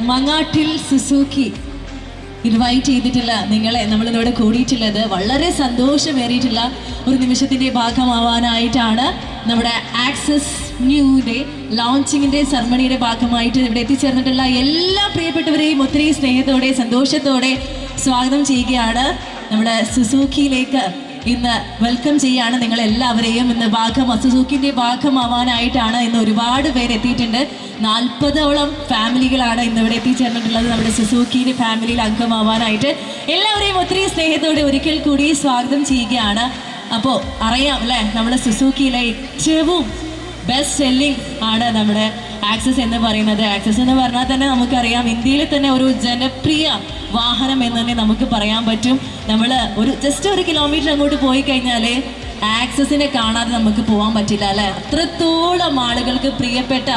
Mangattil Suzuki. Invite ചെയ്തിട്ടുള്ള നിങ്ങളെ നമ്മളിവിടെ കൂടിയിട്ടുള്ളത് വളരെ സന്തോഷമേറിയിട്ടുള്ള ഒരു നിമിഷത്തിന്റെ ഭാഗമാവാനായിട്ടാണ് നമ്മുടെ ആക്സസ് ന്യൂയുടെ ലോഞ്ചിങ്ങിന്റെ സെറമണിയുടെ ഭാഗമായിട്ട് ഇവിടെ എത്തിച്ചേർന്നിട്ടുള്ള എല്ലാ പ്രിയപ്പെട്ടവരെയും ഒത്തിരി സ്നേഹത്തോടെ സന്തോഷത്തോടെ സ്വാഗതം ചെയ്യുകയാണ് നമ്മുടെ സുസൂക്കിയിലേക്ക് ഇന്ന് വെൽക്കം ചെയ്യാണ് നിങ്ങൾ എല്ലാവരെയും ഇന്ന് ഭാഗം സുസൂക്കിന്റെ ഭാഗമാവാനായിട്ടാണ് ഇന്ന് ഒരുപാട് പേര് എത്തിയിട്ടുണ്ട്. നാൽപ്പതോളം ഫാമിലികളാണ് ഇന്ന് ഇവിടെ എത്തിച്ചേർന്നിട്ടുള്ളത് നമ്മുടെ സുസൂക്കിന്റെ ഫാമിലിയിൽ അംഗമാവാനായിട്ട്. എല്ലാവരെയും ഒത്തിരി സ്നേഹത്തോടെ ഒരിക്കൽ കൂടി സ്വാഗതം ചെയ്യുകയാണ്. അപ്പോൾ അറിയാം അല്ലേ? നമ്മുടെ സുസൂക്കിയിലെ ഏറ്റവും ബെസ്റ്റ് സെല്ലിംഗ് ആണ് നമ്മുടെ ആക്സസ് എന്ന് പറയുന്നത്. ആക്സസ് എന്ന് പറഞ്ഞാൽ തന്നെ നമുക്കറിയാം ഇന്ത്യയിൽ തന്നെ ഒരു ജനപ്രിയ വാഹനം എന്ന് തന്നെ നമുക്ക് പറയാൻ പറ്റും. നമ്മൾ ഒരു ജസ്റ്റ് ഒരു കിലോമീറ്റർ അങ്ങോട്ട് പോയി കഴിഞ്ഞാൽ ആക്സസിനെ കാണാതെ നമുക്ക് പോകാൻ പറ്റില്ല അല്ലേ? അത്രത്തോളം ആളുകൾക്ക് പ്രിയപ്പെട്ട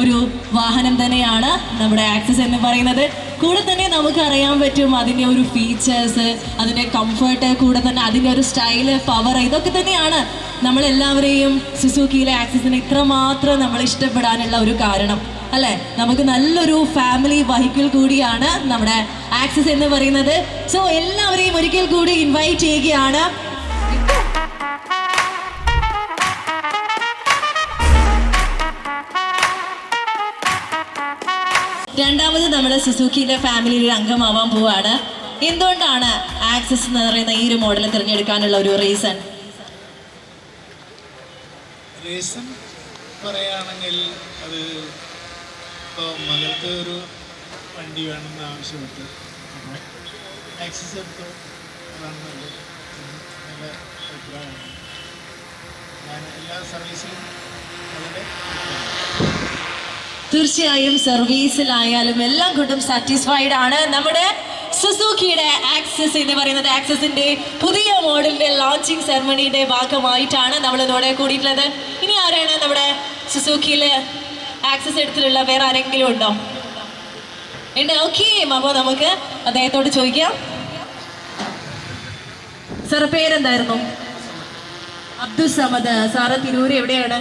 ഒരു വാഹനം തന്നെയാണ് നമ്മുടെ ആക്സസ് എന്ന് പറയുന്നത്. കൂടെ തന്നെ നമുക്ക് അറിയാൻ പറ്റും അതിന്റെ ഒരു ഫീച്ചേഴ്സ് അതിന്റെ കംഫർട്ട് കൂടെ തന്നെ അതിന്റെ ഒരു സ്റ്റൈൽ പവർ ഇതൊക്കെ തന്നെയാണ് നമ്മളെല്ലാവരെയും സുസൂക്കിയിലെ ആക്സിസിനെ ഇത്രമാത്രം നമ്മൾ ഇഷ്ടപ്പെടാനുള്ള ഒരു കാരണം അല്ലെ? നമുക്ക് നല്ലൊരു ഫാമിലി വെഹിക്കിൾ കൂടിയാണ് നമ്മുടെ ആക്സിസ് എന്ന് പറയുന്നത്. സോ എല്ലാവരെയും ഒരിക്കൽ കൂടി ഇൻവൈറ്റ് ചെയ്യുകയാണ്. രണ്ടാമത് നമ്മുടെ സുസൂക്കിയിലെ ഫാമിലിയിൽ അംഗമാവാൻ പോവാണ്. എന്തുകൊണ്ടാണ് ആക്സസ് എന്ന് പറയുന്ന ഈ ഒരു മോഡൽ തിരഞ്ഞെടുക്കാനുള്ള ഒരു റീസൺ റീസൺ പറയുകയാണെങ്കിൽ അത് ഇപ്പോൾ മകൾക്ക് ഒരു വണ്ടി വേണമെന്ന് ആവശ്യപ്പെട്ടു അപ്പോൾ ആക്സസ് എടുത്തു നല്ല അഭിപ്രായമാണ്. ഞാൻ എല്ലാ സർവീസിലും വളരെ. തീർച്ചയായും സർവീസിലായാലും എല്ലാം കൊണ്ടും സാറ്റിസ്ഫൈഡ് ആണ്. നമ്മുടെ സുസുക്കിയുടെ ആക്സസ് എന്ന് പറയുന്നത് ആക്സസിന്റെ പുതിയ മോഡലിന്റെ ലോഞ്ചിങ് സെറമണിയുടെ ഭാഗമായിട്ടാണ് നമ്മൾ ഇതോടെ കൂടിയിട്ടുള്ളത്. ഇനി ആരാണ് നമ്മുടെ സുസൂക്കിയിൽ ആക്സസ് എടുത്തിട്ടുള്ള വേറെ ആരെങ്കിലും ഉണ്ടോ? ഉണ്ട്. ഓക്കെ അപ്പോൾ നമുക്ക് അദ്ദേഹത്തോട് ചോദിക്കാം. സാർ പേരെന്തായിരുന്നു? അബ്ദുൽ സമദ്. സാറ് തിരൂര് എവിടെയാണ്?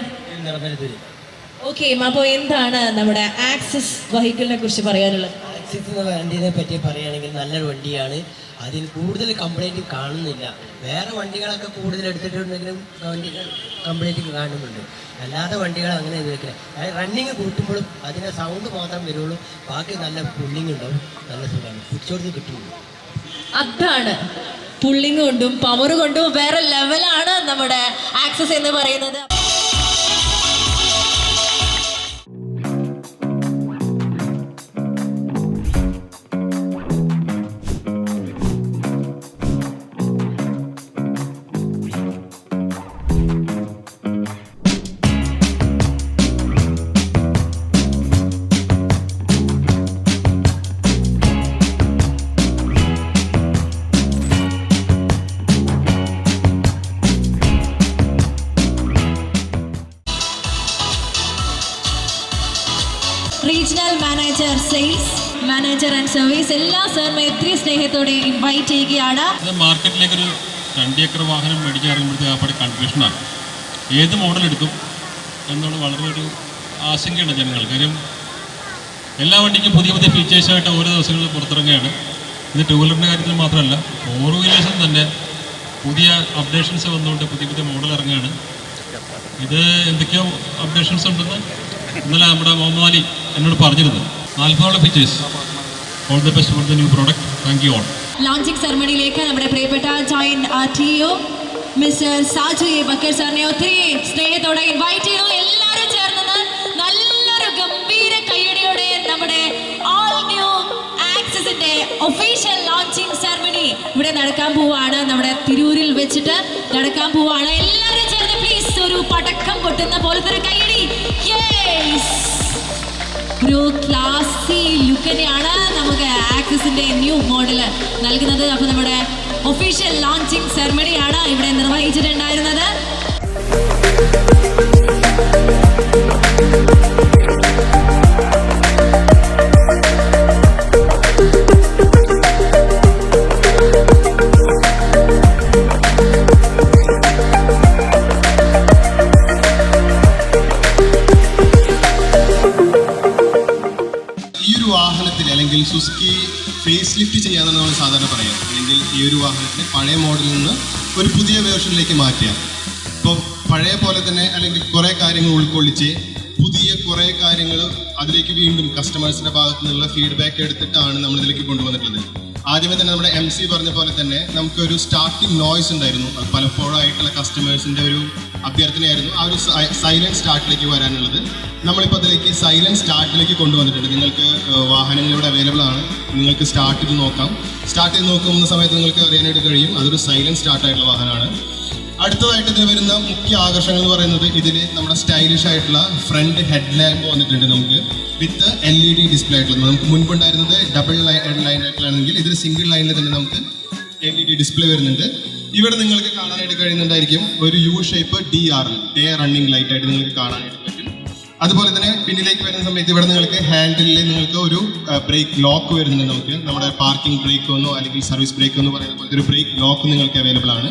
ഓക്കെ അപ്പോൾ എന്താണ് നമ്മുടെ ആക്സസ് വെഹിക്കിളിനെ കുറിച്ച് പറയാനുള്ളത്? ആക്സിസ് എന്ന വണ്ടിയെ പറ്റി പറയുകയാണെങ്കിൽ നല്ലൊരു വണ്ടിയാണ്. അതിൽ കൂടുതൽ കംപ്ലൈന്റ് കാണുന്നില്ല. വേറെ വണ്ടികളൊക്കെ കൂടുതൽ എടുത്തിട്ടുണ്ടെങ്കിലും വണ്ടികൾ കംപ്ലൈന്റ് കാണുന്നുണ്ട്. അല്ലാത്ത വണ്ടികൾ അങ്ങനെ ഉപയോഗിക്കില്ല റണ്ണിങ് കൂട്ടുമ്പോഴും അതിന്റെ സൗണ്ട് മാത്രം വരുള്ളൂ. ബാക്കി നല്ല പുള്ളിങ് ഉണ്ടാവും. നല്ല സുഖമാണ്. പിടിച്ചോടുത്ത് കിട്ടുള്ളൂ അതാണ് പുള്ളിങ് കൊണ്ടും പവർ കൊണ്ടും വേറെ ലെവലാണ് നമ്മുടെ ആക്സസ് എന്ന് പറയുന്നത്. Manager sales manager and service എല്ലാ സാറിനെ ഒത്തിരി സ്നേഹത്തോടെ ഇൻവൈറ്റ് ചെയ്യുകയാണ്. മാർക്കറ്റിലേക്ക് ഒരു രണ്ട് ഏക്കർ വാഹനം മേടിക്കാൻ ഇറങ്ങുമ്പോഴത്തേക്ക് കൺഫ്യൂഷനാണ് ഏത് മോഡൽ എടുക്കും എന്നുള്ള വളരെ ഒരു ആശങ്കയാണ് ജനങ്ങൾ. കാര്യം എല്ലാ വണ്ടിക്കും പുതിയ പുതിയ ഫീച്ചേഴ്സായിട്ട് ഓരോ ദിവസങ്ങളിൽ പുറത്തിറങ്ങുകയാണ്. ഇത് ടൂ വീലറിന്റെ കാര്യത്തിൽ മാത്രമല്ല ഫോർ വീലേഴ്സും തന്നെ പുതിയ അപ്ഡേഷൻസ് വന്നുകൊണ്ട് പുതിയ പുതിയ മോഡൽ ഇറങ്ങുകയാണ്. ഇത് എന്തൊക്കെയോ അപ്ഡേഷൻസ് ഉണ്ടെന്ന് ഇന്നലെ നമ്മുടെ അലി എന്നോട് പറഞ്ഞിരുന്നു നാൽപ്പതോളം features all the best for the new product thank you all launching സെറമണിയിലേക്ക് നമ്മുടെ പ്രിയപ്പെട്ട joint R T O mister Saju A Bakkar സാറിനെ ഒത്തിരി സ്നേഹത്തോടെ ഇൻവൈറ്റ് ചെയ്യുന്നു എല്ലാവരും ചേർന്ന് നല്ലൊരു ഗംഭീര കൈയടിയോടെ നമ്മുടെ ഓൾ ന്യൂ ആക്സസിന്റെ ഒഫീഷ്യൽ ലോഞ്ചിങ് സെറമണി ഇവിടെ നടക്കാൻ പോവാണ്. നമ്മുടെ തിരൂരിൽ വെച്ചിട്ട് നടക്കാൻ പോവാണ്. ആക്സിസിന്റെ ന്യൂ മോഡൽ നൽകുന്നത് അപ്പോൾ നമ്മുടെ ഒഫീഷ്യൽ ലോഞ്ചിങ് സെറമണിയാണ് ഇവിടെ നിർവഹിച്ചിട്ടുണ്ടായിരുന്നത്. സുസുക്കി ഫേസ് ലിഫ്റ്റ് ചെയ്യാന്നാണ് നമ്മൾ സാധാരണ പറയാം അല്ലെങ്കിൽ ഈ ഒരു വാഹനത്തിന് പഴയ മോഡലിൽ നിന്ന് ഒരു പുതിയ വേർഷനിലേക്ക് മാറ്റുക. ഇപ്പോൾ പഴയ പോലെ തന്നെ അല്ലെങ്കിൽ കുറേ കാര്യങ്ങൾ ഉൾക്കൊള്ളിച്ച് പുതിയ കുറേ കാര്യങ്ങൾ അതിലേക്ക് വീണ്ടും കസ്റ്റമേഴ്സിന്റെ ഭാഗത്തു നിന്നുള്ള ഫീഡ്ബാക്ക് എടുത്തിട്ടാണ് നമ്മൾ ഇതിലേക്ക് കൊണ്ടുവന്നിട്ടുള്ളത്. ആദ്യമേ തന്നെ നമ്മുടെ എം സി പറഞ്ഞ പോലെ തന്നെ നമുക്കൊരു സ്റ്റാർട്ടിങ് നോയ്സ് ഉണ്ടായിരുന്നു. പലപ്പോഴും പലപ്പോഴായിട്ടുള്ള കസ്റ്റമേഴ്സിന്റെ ഒരു അഭ്യർത്ഥനയായിരുന്നു. ആ ഒരു സൈലന്റ് സ്റ്റാർട്ടിലേക്ക് വരാനുള്ളത്. നമ്മളിപ്പോൾ അതിലേക്ക് സൈലന്റ് സ്റ്റാർട്ടിലേക്ക് കൊണ്ടുവന്നിട്ടുണ്ട്. നിങ്ങൾക്ക് വാഹനങ്ങൾ ഇവിടെ അവൈലബിൾ ആണ്. നിങ്ങൾക്ക് സ്റ്റാർട്ട് ചെയ്ത് നോക്കാം. സ്റ്റാർട്ട് ചെയ്ത് നോക്കുന്ന സമയത്ത് നിങ്ങൾക്ക് അറിയാനായിട്ട് കഴിയും. അതൊരു സൈലന്റ് സ്റ്റാർട്ടായിട്ടുള്ള വാഹനമാണ്. അടുത്തതായിട്ട് ഇതിന് വരുന്ന മുഖ്യ ആകർഷണം എന്ന് പറയുന്നത് ഇതിൽ നമ്മുടെ സ്റ്റൈലിഷ് ആയിട്ടുള്ള ഫ്രണ്ട് ഹെഡ് ലാമ്പ് വന്നിട്ടുണ്ട് നമുക്ക്. With L E D display ആയിട്ടുള്ളത്. നമുക്ക് മുൻപുണ്ടായിരുന്നത് ഡബിൾ ലൈൻ ലൈൻ ആയിട്ടുള്ളതാണെങ്കിൽ ഇതിൽ സിംഗിൾ ലൈനിൽ തന്നെ നമുക്ക് എൽ ഇ ഡി ഡിസ്പ്ലേ വരുന്നുണ്ട്. ഇവിടെ നിങ്ങൾക്ക് കാണാനായിട്ട് കഴിയുന്നുണ്ടായിരിക്കും ഒരു U shape D R day running light ആയിട്ട് നിങ്ങൾക്ക് കാണാനായിട്ട് പറ്റും. അതുപോലെ തന്നെ പിന്നിലേക്ക് വരുന്ന സമയത്ത് ഇവിടെ നിങ്ങൾക്ക് ഹാൻഡിലിൽ നിങ്ങൾക്ക് ഒരു ബ്രേക്ക് ലോക്ക് വരുന്നുണ്ട് നമുക്ക്. നമ്മുടെ പാർക്കിംഗ് ബ്രേക്ക് ഒന്നോ അല്ലെങ്കിൽ സർവീസ് ബ്രേക്ക് എന്ന് പറയുന്ന പോലത്തെ ഒരു ബ്രേക്ക് ലോക്ക് നിങ്ങൾക്ക് അവൈലബിൾ ആണ്.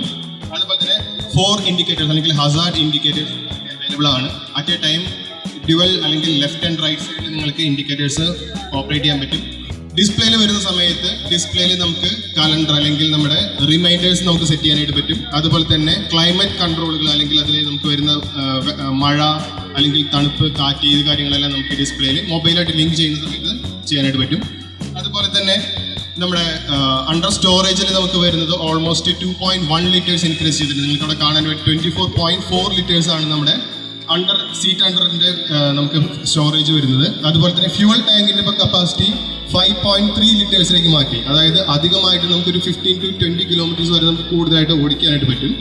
അതുപോലെ തന്നെ ഫോർ ഇൻഡിക്കേറ്റേഴ്സ് അല്ലെങ്കിൽ ഹസാർഡ് ഇൻഡിക്കേറ്റേഴ്സ് അവൈലബിൾ ആണ്. അറ്റ് എ ടൈം ഡ്യുവൽ അല്ലെങ്കിൽ ലെഫ്റ്റ് ആൻഡ് റൈറ്റ് സൈഡിൽ നിങ്ങൾക്ക് ഇൻഡിക്കേറ്റേഴ്സ് ഓപ്പറേറ്റ് ചെയ്യാൻ പറ്റും. ഡിസ്പ്ലേയിൽ വരുന്ന സമയത്ത് ഡിസ്പ്ലേയിൽ നമുക്ക് കലണ്ടർ അല്ലെങ്കിൽ നമ്മുടെ റിമൈൻഡേഴ്സ് നമുക്ക് സെറ്റ് ചെയ്യാനായിട്ട് പറ്റും. അതുപോലെ തന്നെ ക്ലൈമറ്റ് കൺട്രോളുകൾ അല്ലെങ്കിൽ അതിൽ നമുക്ക് വരുന്ന മഴ അല്ലെങ്കിൽ തണുപ്പ് കാറ്റ് ഇത് കാര്യങ്ങളെല്ലാം നമുക്ക് ഡിസ്പ്ലേയിൽ മൊബൈലായിട്ട് ലിങ്ക് ചെയ്യുന്ന സമയത്ത് ചെയ്യാനായിട്ട് പറ്റും. അതുപോലെ തന്നെ നമ്മുടെ അണ്ടർ സ്റ്റോറേജിൽ നമുക്ക് വരുന്നത് almost two point one litres increase ചെയ്തിട്ടുണ്ട്. നിങ്ങൾക്ക് അവിടെ കാണാൻ പറ്റും. Twenty four point four litres ആണ് നമ്മുടെ അണ്ടർ സീറ്റ് അണ്ടറിന്റെ നമുക്ക് സ്റ്റോറേജ് വരുന്നത്. അതുപോലെ തന്നെ ഫ്യൂവൽ ടാങ്കിന്റെ ഇപ്പോൾ കപ്പാസിറ്റി ഫൈവ് പോയിന്റ് ത്രീ ലിറ്റേഴ്സിലേക്ക് മാറ്റി. അതായത് അധികമായിട്ട് നമുക്കൊരു ഫിഫ്റ്റീൻ ടു ട്വന്റി കിലോമീറ്റേഴ്സ് വരെ നമുക്ക് കൂടുതലായിട്ട് ഓടിക്കാനായിട്ട് പറ്റും.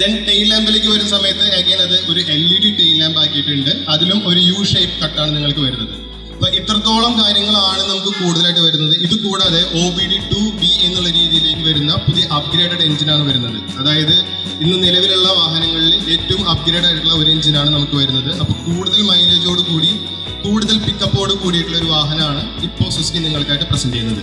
ദെൻ ടെയിൽ ലാമ്പിലേക്ക് വരുന്ന സമയത്ത് അഗൈൻ അത് ഒരു L E D tail lamp ആക്കിയിട്ടുണ്ട്. അതിലും ഒരു യു ഷേപ്പ് കട്ടാണ് നിങ്ങൾക്ക് വരുന്നത്. അപ്പൊ ഇത്രത്തോളം കാര്യങ്ങളാണ് നമുക്ക് കൂടുതലായിട്ട് വരുന്നത്. ഇത് കൂടാതെ ഒ ബി ഡി ടു എന്നുള്ള രീതിയിലേക്ക് വരുന്ന പുതിയ അപ്ഗ്രേഡഡ് എഞ്ചിനാണ് വരുന്നത്. അതായത് ഇന്ന് നിലവിലുള്ള വാഹനങ്ങളിൽ ഏറ്റവും അപ്ഗ്രേഡ് ആയിട്ടുള്ള ഒരു എഞ്ചിനാണ് നമുക്ക് വരുന്നത്. അപ്പോൾ കൂടുതൽ മൈലേജോട് കൂടി കൂടുതൽ പിക്കപ്പോട് കൂടിയിട്ടുള്ള ഒരു വാഹനമാണ് ഇപ്പോൾ സുസുക്കി നിങ്ങൾക്കായിട്ട് പ്രസന്റ് ചെയ്യുന്നത്.